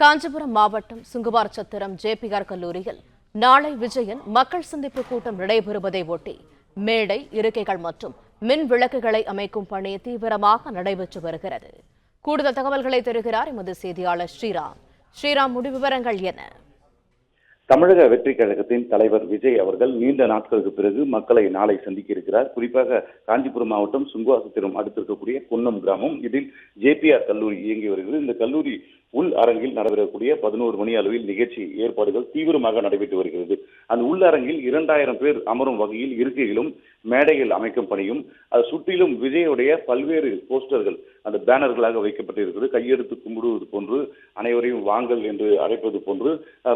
காஞ்சிபுரம் மாவட்டம் சுங்குவார் சத்திரம் ஜேபிஆர் கல்லூரியில் நாளை விஜயன் மக்கள் சந்திப்பு கூட்டம் நடைபெறுவதை ஒட்டி மேடை இருக்கைகள் மற்றும் மின் விளக்குகளை அமைக்கும் பணி தீவிரமாக நடைபெற்று வருகிறது. கூடுதல் தகவல்களை தருகிறார் எமது செய்தியாளர் ஸ்ரீராம். ஸ்ரீராம் முடிவிவரங்கள் என்ன தமிழக வெற்றி கழகத்தின் தலைவர் விஜய் அவர்கள் நீண்ட நாட்களுக்கு பிறகு மக்களை நாளை சந்திக்க இருக்கிறார். குறிப்பாக காஞ்சிபுரம் மாவட்டம் சுங்குவாசத்திரம் அடுத்திருக்கக்கூடிய குன்னம் கிராமம். இதில் ஜேபிஆர் கல்லூரி இயங்கி வருகிறது. இந்த கல்லூரி உள் அரங்கில் நடைபெறக்கூடிய பதினோரு மணி அளவில் நிகழ்ச்சி ஏற்பாடுகள் தீவிரமாக நடைபெற்று வருகிறது. அந்த உள்ளரங்கில் இரண்டாயிரம் பேர் அமரும் வகையில் இருக்கைகளும் மேடைகள் அமைக்கும் பணியும் அது சுற்றிலும் விஜயுடைய பல்வேறு போஸ்டர்கள் அந்த பேனர்களாக வைக்கப்பட்டிருக்கிறது. கையெடுத்து கும்பிடுவது போன்று அனைவரையும் வாங்கல் என்று அழைப்பது போன்று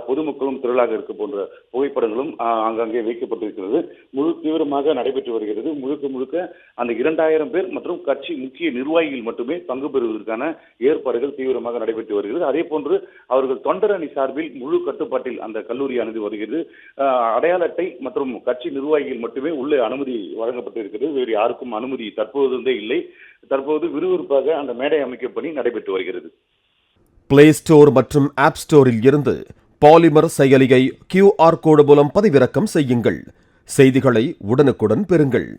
பொதுமக்களும் திரளாக இருக்க போன்ற புகைப்படங்களும் அங்கங்கே ஆங்காங்கே வைக்கப்பட்டிருக்கிறது. முழு தீவிரமாக நடைபெற்று வருகிறது. முழுக்க முழுக்க அந்த இரண்டாயிரம் பேர் மற்றும் கட்சி முக்கிய நிர்வாகிகள் மட்டுமே பங்கு பெறுவதற்கான ஏற்பாடுகள் தீவிரமாக நடைபெற்று வருகிறது. அதே போன்று அவர்கள் தொண்டர் அணி சார்பில் முழு கட்டுப்பாட்டில் அந்த கல்லூரியானது வருகிறது. அடையாள அட்டை மற்றும் கட்சி நிர்வாகிகள் மட்டுமே உள்ளே அனுமதி வழங்கப்பட்டிருக்கிறது. வேறு யாருக்கும் அனுமதி தற்போது இருந்தே இல்லை. தற்போது விறுவிறுப்பாக அந்த மேடை அமைக்கும் பணி நடைபெற்று வருகிறது. பிளே ஸ்டோர் மற்றும் ஆப் ஸ்டோரில் இருந்து பாலிமர் செயலியை கியூஆர் கோடு மூலம் பதிவிறக்கம் செய்யுங்கள். செய்திகளை உடனுக்குடன் பெறுங்கள்.